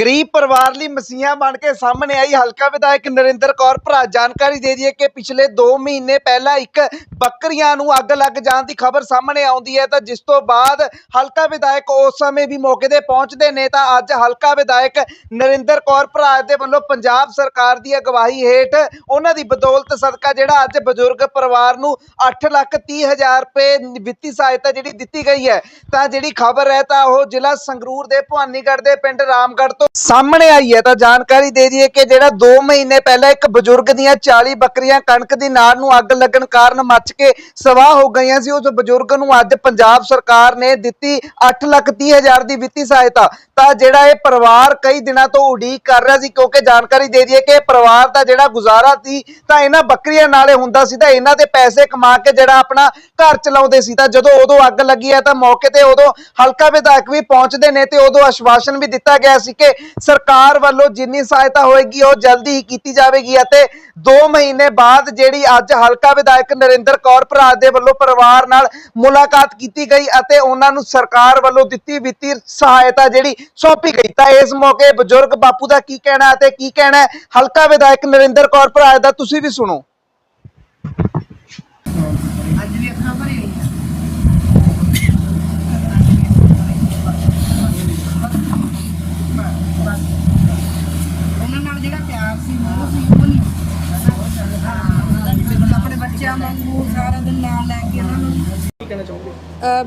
ਗਰੀਬ ਪਰਿਵਾਰ ਲਈ ਮਸੀਹਾ ਬਣ ਕੇ ਸਾਹਮਣੇ ਆਈ ਹਲਕਾ ਵਿਧਾਇਕ ਨਰਿੰਦਰ ਕੌਰ। ਭਰਾ, ਜਾਣਕਾਰੀ ਦੇ ਦਈਏ ਕਿ ਪਿਛਲੇ 2 ਮਹੀਨੇ ਪਹਿਲਾਂ ਇੱਕ ਬੱਕਰੀਆਂ ਨੂੰ ਅੱਗ ਲੱਗ ਜਾਣ ਦੀ ਖਬਰ ਸਾਹਮਣੇ ਆਉਂਦੀ ਹੈ, ਤਾਂ ਜਿਸ ਤੋਂ ਬਾਅਦ ਹਲਕਾ ਵਿਧਾਇਕ ਉਸ ਸਮੇਂ ਵੀ ਮੌਕੇ ਤੇ ਪਹੁੰਚਦੇ ਨੇ, ਤਾਂ ਅੱਜ ਹਲਕਾ ਵਿਧਾਇਕ ਨਰਿੰਦਰ ਕੌਰ ਭਰਾ ਦੇ ਵੱਲੋਂ ਪੰਜਾਬ ਸਰਕਾਰ ਦੀ ਅਗਵਾਈ ਹੇਠ ਉਹਨਾਂ ਦੀ ਬਦੌਲਤ ਸਦਕਾ ਜਿਹੜਾ ਅੱਜ ਬਜ਼ੁਰਗ ਪਰਿਵਾਰ ਨੂੰ 8 ਲੱਖ 30 ਹਜ਼ਾਰ ਰੁਪਏ ਵਿੱਤੀ ਸਹਾਇਤਾ ਜਿਹੜੀ ਦਿੱਤੀ ਗਈ ਹੈ, ਤਾਂ ਜਿਹੜੀ ਖਬਰ ਹੈ, ਤਾਂ ਉਹ ਜ਼ਿਲ੍ਹਾ ਸੰਗਰੂਰ ਦੇ ਭਵਾਨੀਗੜ੍ਹ ਦੇ ਪਿੰਡ ਰਾਮਗੜ੍ਹ ਤੋਂ ਸਾਹਮਣੇ ਆਈ ਹੈ ਤਾਂ ਜਾਣਕਾਰੀ ਦੇ ਦਈਏ ਕਿ ਜਿਹੜਾ 2 ਮਹੀਨੇ ਪਹਿਲਾਂ ਇੱਕ ਬਜ਼ੁਰਗ ਦੀਆਂ 40 ਬੱਕਰੀਆਂ ਕਣਕ ਦੀ ਨਾੜ ਨੂੰ ਅੱਗ ਲੱਗਣ ਕਾਰਨ ਮੱਚ ਕੇ ਸਵਾਹ ਹੋ ਗਈਆਂ ਸੀ ਉਸ ਬਜ਼ੁਰਗ ਨੂੰ ਅੱਜ ਪੰਜਾਬ ਸਰਕਾਰ ਨੇ ਦਿੱਤੀ 8 ਲੱਖ 30 ਹਜ਼ਾਰ ਦੀ ਵਿੱਤੀ ਸਹਾਇਤਾ, ਤਾਂ ਜਿਹੜਾ ਇਹ ਪਰਿਵਾਰ ਕਈ ਦਿਨਾਂ ਤੋਂ ਉਡੀਕ ਕਰ ਰਿਹਾ ਸੀ, ਕਿਉਂਕਿ ਜਾਣਕਾਰੀ ਦੇ ਦਈਏ ਕਿ ਪਰਿਵਾਰ ਦਾ ਜਿਹੜਾ ਗੁਜ਼ਾਰਾ ਸੀ, ਤਾਂ ਇਹਨਾਂ ਬੱਕਰੀਆਂ ਨਾਲੇ ਹੁੰਦਾ ਸੀ, ਤਾਂ ਇਹਨਾਂ ਦੇ ਪੈਸੇ ਕਮਾ ਕੇ ਜਿਹੜਾ ਆਪਣਾ ਘਰ ਚਲਾਉਂਦੇ ਸੀ, ਤਾਂ ਜਦੋਂ ਉਦੋਂ ਅੱਗ ਲੱਗੀ ਹੈ ਤਾਂ ਮੌਕੇ ਤੇ ਉਦੋਂ ਹਲਕਾ ਵਿਧਾਇਕ ਵੀ ਪਹੁੰਚਦੇ ਨੇ ਤੇ ਉਦੋਂ ਆਸ਼ਵਾਸਨ ਵੀ ਦਿੱਤਾ ਗਿਆ ਸੀ ਕਿ ਸਰਕਾਰ ਵੱਲੋਂ ਜਿੰਨੀ ਸਹਾਇਤਾ ਹੋਏਗੀ, ਉਹ ਜਲਦੀ ਹੀ ਕੀਤੀ ਜਾਵੇਗੀ ਅਤੇ 2 ਮਹੀਨੇ ਬਾਅਦ ਜਿਹੜੀ ਅੱਜ ਹਲਕਾ ਵਿਧਾਇਕ ਨਰਿੰਦਰ ਕੌਰ ਭਰਾ ਦੇ ਵੱਲੋਂ ਪਰਿਵਾਰ ਨਾਲ ਮੁਲਾਕਾਤ ਕੀਤੀ ਗਈ ਅਤੇ ਉਹਨਾਂ ਨੂੰ ਸਰਕਾਰ ਵੱਲੋਂ ਦਿੱਤੀ ਵਿੱਤੀ ਸਹਾਇਤਾ ਜਿਹੜੀ ਸੌਂਪੀ ਗਈ। ਤਾਂ ਇਸ ਮੌਕੇ ਬਜ਼ੁਰਗ ਬਾਪੂ ਦਾ ਕੀ ਕਹਿਣਾ ਅਤੇ ਕੀ ਕਹਿਣਾ ਹਲਕਾ ਵਿਧਾਇਕ ਨਰਿੰਦਰ ਕੌਰ ਭਰਾ ਦਾ, ਤੁਸੀਂ ਵੀ ਸੁਣੋ।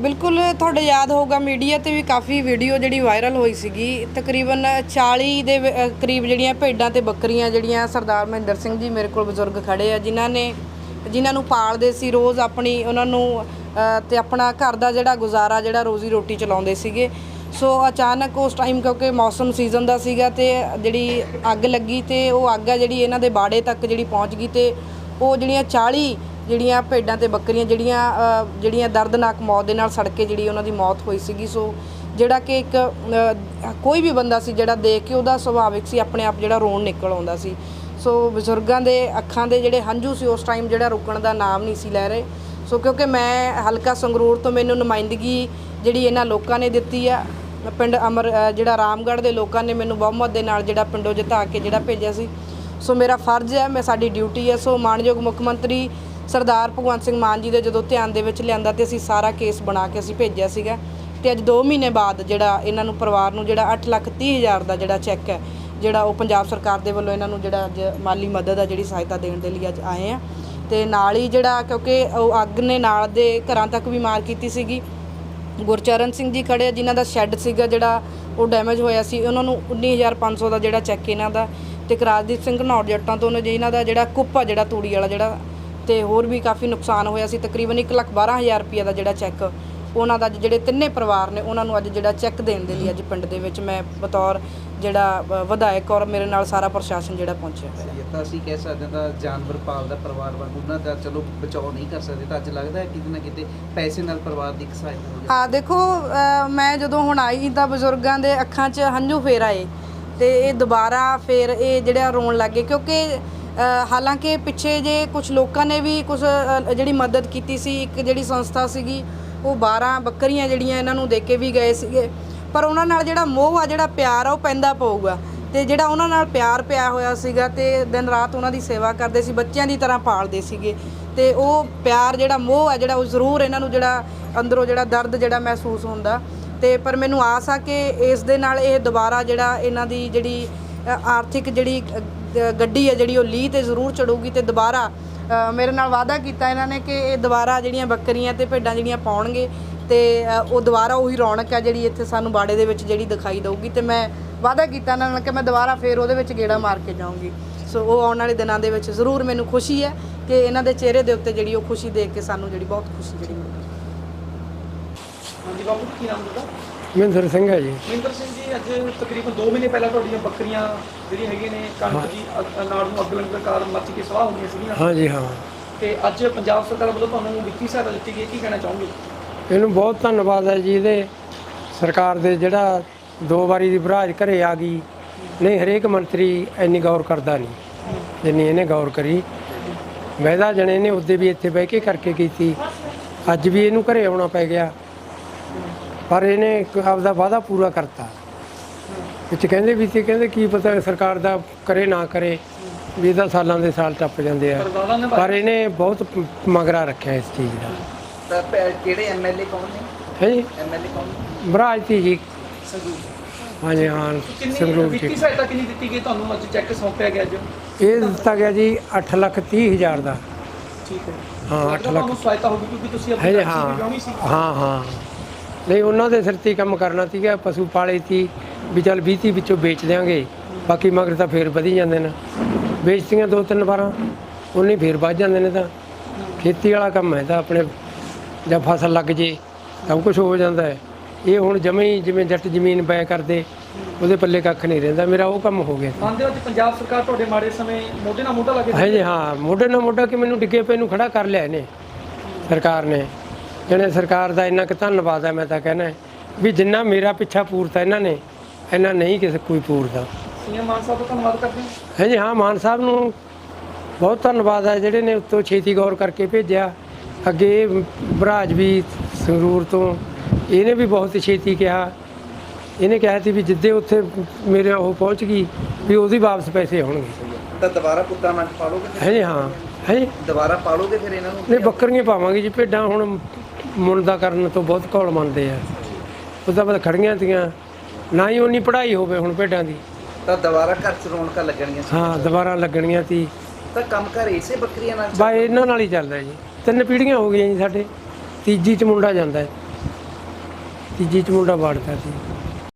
ਬਿਲਕੁਲ ਤੁਹਾਡੇ ਯਾਦ ਹੋਊਗਾ ਮੀਡੀਆ ਤੇ ਵੀ ਕਾਫੀ ਵੀਡੀਓ ਜਿਹੜੀ ਵਾਇਰਲ ਹੋਈ ਸੀਗੀ। ਤਕਰੀਬਨ 40 ਦੇ ਵ- ਅ, ਕਰੀਬ ਜਿਹੜੀਆਂ ਭੇਡਾਂ ਤੇ ਬੱਕਰੀਆਂ ਜਿਹੜੀਆਂ ਸਰਦਾਰ ਮਹਿੰਦਰ ਸਿੰਘ ਜੀ ਮੇਰੇ ਕੋਲ ਬਜ਼ੁਰਗ ਖੜੇ ਆ ਜਿਨ੍ਹਾਂ ਨੇ ਜਿਨ੍ਹਾਂ ਨੂੰ ਪਾਲਦੇ ਸੀ ਰੋਜ਼ ਆਪਣੀ ਉਹਨਾਂ ਨੂੰ ਅ, ਤੇ ਆਪਣਾ ਘਰ ਦਾ ਜਿਹੜਾ ਗੁਜ਼ਾਰਾ ਜਿਹੜਾ ਰੋਜ਼ੀ ਰੋਟੀ ਚਲਾਉਂਦੇ ਸੀਗੇ। ਸੋ ਅਚਾਨਕ ਉਸ ਟਾਈਮ ਕਿਉਂਕਿ ਮੌਸਮ ਸੀਜ਼ਨ ਦਾ ਸੀਗਾ ਤੇ ਜਿਹੜੀ ਅੱਗ ਲੱਗੀ ਤੇ ਉਹ ਅੱਗ ਆ ਜਿਹੜੀ ਇਹਨਾਂ ਦੇ ਬਾੜੇ ਤੱਕ ਜਿਹੜੀ ਪਹੁੰਚ ਗਈ ਤੇ ਉਹ ਜਿਹੜੀਆਂ 40 ਜਿਹੜੀਆਂ ਭੇਡਾਂ ਤੇ ਬੱਕਰੀਆਂ ਜਿਹੜੀਆਂ ਜਿਹੜੀਆਂ ਦਰਦਨਾਕ ਮੌਤ ਦੇ ਨਾਲ ਸੜ ਕੇ ਜਿਹੜੀ ਉਹਨਾਂ ਦੀ ਮੌਤ ਹੋਈ ਸੀਗੀ, ਸੋ ਜਿਹੜਾ ਕਿ ਇੱਕ ਕੋਈ ਵੀ ਬੰਦਾ ਸੀ ਜਿਹੜਾ ਦੇਖ ਕੇ ਉਹਦਾ ਸੁਭਾਵਿਕ ਸੀ, ਆਪਣੇ ਆਪ ਜਿਹੜਾ ਰੋਣ ਨਿਕਲ ਆਉਂਦਾ ਸੀ। ਸੋ ਬਜ਼ੁਰਗਾਂ ਦੇ ਅੱਖਾਂ ਦੇ ਜਿਹੜੇ ਹੰਝੂ ਸੀ, ਉਸ ਟਾਈਮ ਜਿਹੜਾ ਰੁਕਣ ਦਾ ਨਾਮ ਨਹੀਂ ਸੀ ਲੈ ਰਹੇ। ਸੋ ਕਿਉਂਕਿ ਮੈਂ ਹਲਕਾ ਸੰਗਰੂਰ ਤੋਂ ਮੈਨੂੰ ਨੁਮਾਇੰਦਗੀ ਜਿਹੜੀ ਇਹਨਾਂ ਲੋਕਾਂ ਨੇ ਦਿੱਤੀ ਆ, ਪਿੰਡ ਅਮਰ ਜਿਹੜਾ ਰਾਮਗੜ੍ਹ ਦੇ ਲੋਕਾਂ ਨੇ ਮੈਨੂੰ ਬਹੁਮਤ ਦੇ ਨਾਲ ਜਿਹੜਾ ਪਿੰਡੋਂ ਜਿਤਾ ਕੇ ਜਿਹੜਾ ਭੇਜਿਆ ਸੀ। ਸੋ ਮੇਰਾ ਫਰਜ਼ ਹੈ, ਮੈਂ ਸਾਡੀ ਡਿਊਟੀ ਹੈ, ਸੋ ਮਾਨਯੋਗ ਮੁੱਖ ਮੰਤਰੀ ਸਰਦਾਰ ਭਗਵੰਤ ਸਿੰਘ ਮਾਨ ਜੀ ਦੇ ਜਦੋਂ ਧਿਆਨ ਦੇ ਵਿੱਚ ਲਿਆਂਦਾ ਤੇ ਅਸੀਂ ਸਾਰਾ ਕੇਸ ਬਣਾ ਕੇ ਅਸੀਂ ਭੇਜਿਆ ਸੀਗਾ। ਤੇ ਅੱਜ 2 ਮਹੀਨੇ ਬਾਅਦ ਜਿਹੜਾ ਇਹਨਾਂ ਨੂੰ ਪਰਿਵਾਰ ਨੂੰ ਜਿਹੜਾ 8 ਲੱਖ 30 ਹਜ਼ਾਰ ਦਾ ਜਿਹੜਾ ਚੈੱਕ ਹੈ, ਜਿਹੜਾ ਉਹ ਪੰਜਾਬ ਸਰਕਾਰ ਦੇ ਵੱਲੋਂ ਇਹਨਾਂ ਨੂੰ ਜਿਹੜਾ ਅੱਜ ਮਾਲੀ ਮਦਦ ਆ ਜਿਹੜੀ ਸਹਾਇਤਾ ਦੇਣ ਦੇ ਲਈ ਅੱਜ ਆਏ ਆ। ਤੇ ਨਾਲ ਹੀ ਜਿਹੜਾ ਕਿਉਂਕਿ ਉਹ ਅੱਗ ਨੇ ਨਾਲ ਦੇ ਘਰਾਂ ਤੱਕ ਵੀ ਮਾਰ ਕੀਤੀ ਸੀਗੀ। ਗੁਰਚਰਨ ਸਿੰਘ ਜੀ ਖੜੇ ਆ, ਜਿਨ੍ਹਾਂ ਦਾ ਸ਼ੈੱਡ ਸੀਗਾ ਜਿਹੜਾ ਉਹ ਡੈਮੇਜ ਹੋਇਆ ਸੀ, ਉਹਨਾਂ ਨੂੰ 19500 ਦਾ ਜਿਹੜਾ ਚੈੱਕ ਇਹਨਾਂ ਦਾ। ਤੇ ਕਰਾਜਦੀਪ ਸਿੰਘ ਘਨੌਰ ਜੱਟਾਂ ਤੋਂ ਉਹਨਾਂ ਜਿਹਨਾਂ ਦਾ ਜਿਹੜਾ ਕੁੱਪ ਆ, ਜਿਹੜਾ ਤੂੜੀ ਵਾਲਾ ਜਿਹੜਾ ਤੇ ਹੋਰ ਵੀ ਕਾਫੀ ਨੁਕਸਾਨ ਹੋਇਆ ਸੀ। ਤਕਰੀਬਨ 112000 ਰੁਪਏ ਦਾ ਜਿਹੜਾ ਚੈੱਕ ਉਹਨਾਂ ਦਾ ਅੱਜ ਜਿਹੜੇ ਤਿੰਨੇ ਪਰਿਵਾਰ ਨੇ ਉਹਨਾਂ ਨੂੰ ਅੱਜ ਜਿਹੜਾ ਚੈੱਕ ਦੇਣ ਦੇ ਲਈ ਅੱਜ ਪਿੰਡ ਦੇ ਵਿੱਚ ਮੈਂ ਬਤੌਰ ਜਿਹੜਾ ਵਿਧਾਇਕ ਔਰ ਮੇਰੇ ਨਾਲ ਸਾਰਾ ਪ੍ਰਸ਼ਾਸਨ ਜਿਹੜਾ ਪਹੁੰਚਿਆ ਹੋਇਆ। ਤਾਂ ਅਸੀਂ ਕਹਿ ਸਕਦੇ ਹਾਂ ਤਾਂ ਜਾਨਵਰ ਪਾਲਦਾ ਪਰਿਵਾਰ ਵਾਂਗ ਉਹਨਾਂ ਦਾ ਚਲੋ ਬਚਾਓ ਨਹੀਂ ਕਰ ਸਕਦੇ ਤਾਂ ਅੱਜ ਲੱਗਦਾ ਹੈ ਕਿਤੇ ਨਾ ਕਿਤੇ ਪੈਸੇ ਨਾਲ ਪਰਿਵਾਰ ਦੀ ਸਹਾਇਤਾ ਹੋ ਜਾਵੇ ਆ ਦੇਖੋ ਮੈਂ ਜਦੋਂ ਹੁਣ ਆਈ ਤਾਂ ਬਜ਼ੁਰਗਾਂ ਦੇ ਅੱਖਾਂ 'ਚ ਹੰਝੂ ਫੇਰ ਆਏ ਤੇ ਇਹ ਦੁਬਾਰਾ ਫੇਰ ਇਹ ਜਿਹੜਾ ਰੋਣ ਲੱਗੇ ਕਿਉਂਕਿ ਹਾਲਾਂਕਿ ਪਿੱਛੇ ਜੇ ਕੁਝ ਲੋਕਾਂ ਨੇ ਵੀ ਕੁਝ ਜਿਹੜੀ ਮਦਦ ਕੀਤੀ ਸੀ, ਇੱਕ ਜਿਹੜੀ ਸੰਸਥਾ ਸੀਗੀ, ਉਹ 12 ਬੱਕਰੀਆਂ ਜਿਹੜੀਆਂ ਇਹਨਾਂ ਨੂੰ ਦੇ ਕੇ ਵੀ ਗਏ ਸੀਗੇ। ਪਰ ਉਹਨਾਂ ਨਾਲ ਜਿਹੜਾ ਮੋਹ ਆ, ਜਿਹੜਾ ਪਿਆਰ ਆ, ਉਹ ਪੈਂਦਾ ਪਊਗਾ। ਤੇ ਜਿਹੜਾ ਉਹਨਾਂ ਨਾਲ ਪਿਆਰ ਪਿਆ ਹੋਇਆ ਸੀਗਾ ਤੇ ਦਿਨ ਰਾਤ ਉਹਨਾਂ ਦੀ ਸੇਵਾ ਕਰਦੇ ਸੀ, ਬੱਚਿਆਂ ਦੀ ਤਰ੍ਹਾਂ ਪਾਲਦੇ ਸੀਗੇ। ਤੇ ਉਹ ਪਿਆਰ ਜਿਹੜਾ ਮੋਹ ਆ, ਜਿਹੜਾ ਉਹ ਜ਼ਰੂਰ ਇਹਨਾਂ ਨੂੰ ਜਿਹੜਾ ਅੰਦਰੋਂ ਜਿਹੜਾ ਦਰਦ ਜਿਹੜਾ ਮਹਿਸੂਸ ਹੁੰਦਾ। ਤੇ ਪਰ ਮੈਨੂੰ ਆਸ ਆ ਕਿ ਇਸ ਦੇ ਨਾਲ ਇਹ ਦੁਬਾਰਾ ਜਿਹੜਾ ਇਹਨਾਂ ਦੀ ਜਿਹੜੀ ਆਰਥਿਕ ਜਿਹੜੀ ਗੱਡੀ ਹੈ ਜਿਹੜੀ ਉਹ ਲੀਹ ਤੇ ਜ਼ਰੂਰ ਚੜੂਗੀ ਤੇ ਦੁਬਾਰਾ ਮੇਰੇ ਨਾਲ ਵਾਅਦਾ ਕੀਤਾ ਇਹਨਾਂ ਨੇ ਕਿ ਇਹ ਦੁਬਾਰਾ ਜਿਹੜੀਆਂ ਬੱਕਰੀਆਂ ਤੇ ਭੇਡਾਂ ਜਿਹੜੀਆਂ ਪਾਉਣਗੇ ਤੇ ਉਹ ਦੁਬਾਰਾ ਉਹੀ ਰੌਣਕ ਹੈ ਜਿਹੜੀ ਇੱਥੇ ਸਾਨੂੰ ਬਾੜੇ ਦੇ ਵਿੱਚ ਜਿਹੜੀ ਦਿਖਾਈ ਦਊਗੀ ਤੇ ਮੈਂ ਵਾਅਦਾ ਕੀਤਾ ਇਹਨਾਂ ਨਾਲ ਕਿ ਮੈਂ ਦੁਬਾਰਾ ਫੇਰ ਉਹਦੇ ਵਿੱਚ ਗੇੜਾ ਮਾਰ ਕੇ ਜਾਊਂਗੀ। ਸੋ ਉਹ ਆਉਣ ਵਾਲੇ ਦਿਨਾਂ ਦੇ ਵਿੱਚ ਜ਼ਰੂਰ ਮੈਨੂੰ ਖੁਸ਼ੀ ਹੈ ਕਿ ਇਹਨਾਂ ਦੇ ਚਿਹਰੇ ਦੇ ਉੱਤੇ ਜਿਹੜੀ ਉਹ ਖੁਸ਼ੀ ਦੇਖ ਕੇ ਸਾਨੂੰ ਜਿਹੜੀ ਬਹੁਤ ਖੁਸ਼ੀ ਜਿਹੜੀ ਮਿਲੀ ਹਾਂਜੀ ਬਾਪੂ, ਕੀ ਨਾਮ ਤੁਹਾਡਾ? ਮਹਿੰਦਰ ਸਿੰਘ ਹੈ ਜੀ। ਮਹਿੰਦਰ ਸਿੰਘ ਜੀ ਅੱਜ ਤਕਰੀਬਨ 2 ਮਹੀਨੇ ਪਹਿਲਾਂ ਤੁਹਾਡੀਆਂ ਬੱਕਰੀਆਂ ਜਿਹੜੀਆਂ ਹੈਗੀਆਂ ਨੇ ਕਣਕ ਦੀ ਨਾੜ ਨੂੰ ਅੱਗ ਲੱਗਣ ਦਾ ਕਾਰਨ ਮੱਚ ਕੇ ਸਵਾਹ ਹੋ ਗਈਆਂ ਸੀਗੀਆਂ ਹਾਂਜੀ ਹਾਂ। ਤੇ ਅੱਜ ਪੰਜਾਬ ਸਰਕਾਰ ਵੱਲੋਂ ਤੁਹਾਨੂੰ ਵਿੱਤੀ ਸਹਾਇਤਾ ਦਿੱਤੀ ਗਈ ਹੈ ਕੀ ਕਹਿਣਾ ਚਾਹੋਗੇ? ਇਹਨੂੰ ਬਹੁਤ ਧੰਨਵਾਦ ਹੈ ਜੀ ਇਹਦੇ ਸਰਕਾਰ ਦੇ ਜਿਹੜਾ ਦੋ ਵਾਰੀ ਦੀ ਭਰਾਜ ਘਰੇ ਆ ਗਈ। ਨਹੀਂ ਹਰੇਕ ਮੰਤਰੀ ਇੰਨੀ ਗੌਰ ਕਰਦਾ ਨਹੀਂ ਜਿੰਨੀ ਇਹਨੇ ਗੌਰ ਕਰੀ। ਵੈਦਾ ਜਣੇ ਨੇ ਉਹਦੇ ਵੀ ਇੱਥੇ ਬਹਿ ਕੇ ਕਰਕੇ ਕੀਤੀ। ਅੱਜ ਵੀ ਇਹਨੂੰ ਘਰੇ ਆਉਣਾ ਪੈ ਗਿਆ। ਪਰ ਇਹਨੇ ਇੱਕ ਆਪਦਾ ਵਾਅਦਾ ਪੂਰਾ ਕਰਤਾ। ਵਿੱਚ ਕਹਿੰਦੇ ਵੀ ਸੀ ਕਹਿੰਦੇ ਕੀ ਪਤਾ ਸਰਕਾਰ ਦਾ ਕਰੇ ਨਾ ਕਰੇ ਵੀ ਇਹਦਾ ਸਾਲਾਂ ਦੇ ਸਾਲ ਟੱਪ ਜਾਂਦੇ ਆ। ਪਰ ਇਹਨੇ ਬਹੁਤ ਮਗਰਾ ਰੱਖਿਆ ਇਸ ਚੀਜ਼ ਦਾ। ਤਾਂ ਕਿਹੜੇ ਐਮਐਲਏ ਕੌਣ ਨੇ? ਹੈ ਜੀ? ਐਮਐਲਏ ਕੌਣ ਤੀ ਜੀ। ਸੰਗਰੂਰ ਹਾਂਜੀ ਹਾਂ ਕਿੰਨੀ ਸੰਗਰੂਰ ਜੀ। ਸਹਾਇਤਾ ਕਿੰਨੀ ਦਿੱਤੀ ਗਈ ਤੁਹਾਨੂੰ? ਅੱਜ ਚੈੱਕ ਸੌਂਪਿਆ ਗਿਆ ਅੱਜ। ਇਹ ਦਿੱਤਾ ਗਿਆ ਜੀ 8 ਲੱਖ 30 ਹਜ਼ਾਰ ਦਾ। ਠੀਕ ਹੈ। ਹਾਂ 8 ਲੱਗਦਾ ਲੱਖ। ਸਹਾਇਤਾ ਹੋਗੀ ਕਿਉਂਕਿ ਤੁਸੀਂ ਆਪਣੀ ਜੀ ਹਾਂ ਹਾਂ। ਨਹੀਂ ਉਹਨਾਂ ਦੇ ਸਿਰ ਤੇ ਹੀ ਕੰਮ ਕਰਨਾ ਸੀਗਾ ਪਸ਼ੂ ਪਾਲੇ ਤੀ ਵੀ ਚੱਲ 20 ਤੀਹ ਵਿੱਚੋਂ ਵੇਚ ਦਿਆਂਗੇ। ਬਾਕੀ ਮਗਰ ਤਾਂ ਫੇਰ ਵਧੀ ਜਾਂਦੇ ਨੇ। ਵੇਚਤੀਆਂ ਦੋ ਤਿੰਨ ਵਾਰਾਂ ਉਹਨੇ ਫੇਰ ਵੱਧ ਜਾਂਦੇ ਨੇ ਤਾਂ। ਖੇਤੀ ਵਾਲਾ ਕੰਮ ਹੈ ਤਾਂ ਆਪਣੇ ਜਦ ਫਸਲ ਲੱਗ ਜੇ ਸਭ ਕੁਝ ਹੋ ਜਾਂਦਾ ਹੈ। ਇਹ ਹੁਣ ਜਮੇ ਹੀ ਜਿਵੇਂ ਜੱਟ ਜ਼ਮੀਨ ਬੈ ਕਰਦੇ ਉਹਦੇ ਪੱਲੇ ਕੱਖ ਨਹੀਂ ਰਹਿੰਦਾ। ਮੇਰਾ ਉਹ ਕੰਮ ਹੋ ਗਿਆ। ਮੰਨਦੇ ਹੋ ਅੱਜ ਪੰਜਾਬ ਸਰਕਾਰ ਤੁਹਾਡੇ ਮਾੜੇ ਸਮੇਂ ਮੋਢੇ ਨਾਲ ਮੋਢਾ ਲਾ ਕੇ ਹੈ ਜੀ ਹਾਂ। ਮੋਢੇ ਨਾਲ ਮੋਢਾ ਕਿ ਮੈਨੂੰ ਡਿੱਗੇ ਪਏ ਨੂੰ ਖੜਾ ਕਰ ਲਿਆ ਇਹਨੇ ਸਰਕਾਰ ਨੇ। ਜਿਹਨੇ ਸਰਕਾਰ ਦਾ ਇੰਨਾ ਕੁ ਧੰਨਵਾਦ ਹੈ ਮੈਂ ਤਾਂ ਕਹਿਣਾ ਵੀ ਜਿੰਨਾ ਮੇਰਾ ਪਿੱਛਾ ਪੂਰਤਾ ਇਹਨਾਂ ਨੇ ਇਹਨਾਂ ਨਹੀਂ ਕਿਸੇ ਕੋਈ ਪੂਰਦਾ। ਸੀਐਮ ਮਾਨ ਸਾਹਿਬ ਦਾ ਧੰਨਵਾਦ ਕਰਦੇ ਹਾਂ? ਹੈ ਜੀ ਹਾਂ ਮਾਨ ਸਾਹਿਬ ਨੂੰ ਬਹੁਤ ਧੰਨਵਾਦ ਹੈ ਜਿਹੜੇ ਨੇ ਉੱਤੋਂ ਛੇਤੀ ਗੌਰ ਕਰਕੇ ਭੇਜਿਆ। ਅੱਗੇ ਬਰਾਜ ਵੀ ਸੰਗਰੂਰ ਤੋਂ ਇਹਨੇ ਵੀ ਬਹੁਤ ਛੇਤੀ ਕਿਹਾ। ਇਹਨੇ ਕਿਹਾ ਸੀ ਵੀ ਜਿੱਦੇ ਉੱਥੇ ਮੇਰੇ ਉਹ ਪਹੁੰਚ ਗਈ ਵੀ ਉਹਦੀ ਵਾਪਸ ਪੈਸੇ ਆਉਣਗੇ। ਤਾਂ ਦੁਬਾਰਾ ਪੁੱਤਾਂ ਨਾਲ ਪਾਲੋਗੇ? ਫਿਰ? ਹੈ ਜੀ ਹਾਂ। ਹੈ ਜੀ। ਦੁਬਾਰਾ ਪਾਲੋਗੇ ਫਿਰ ਇਹਨਾਂ ਨੂੰ? ਨਹੀਂ ਬੱਕਰੀਆਂ ਪਾਵਾਂਗੇ ਜੀ ਭੇਡਾਂ ਹੁਣ ਮੁੰਡਾ ਕਰਨ ਤੋਂ ਬਹੁਤ ਘੋਲ ਮੰਨਦੇ ਆ। ਉਹਦਾ ਬਾਅਦ ਖੜੀਆਂ ਤੀਆਂ। ਨਾ ਹੀ ਉਨੀ ਪੜ੍ਹਾਈ ਹੋਵੇ ਹੁਣ ਭੇਡਾਂ ਦੀ। ਤਾਂ ਦੁਬਾਰਾ ਘਰ ਚ ਰੌਣਕਾਂ ਲੱਗਣੀਆਂ ਸੀ ਹਾਂ ਦੁਬਾਰਾ ਲੱਗਣੀਆਂ ਤੀ। ਤਾਂ ਕੰਮ ਘਰ ਇਸੇ ਬੱਕਰੀਆਂ ਨਾਲ ਬਾ ਇਹਨਾਂ ਨਾਲ ਹੀ ਚੱਲਦਾ ਜੀ। ਤਿੰਨ ਪੀੜ੍ਹੀਆਂ ਹੋ ਗਈਆਂ ਜੀ ਸਾਡੇ। ਤੀਜੀ ਚ ਮੁੰਡਾ ਜਾਂਦਾ ਹੈ। ਤੀਜੀ ਚ ਮੁੰਡਾ ਵਾੜਦਾ ਸੀ।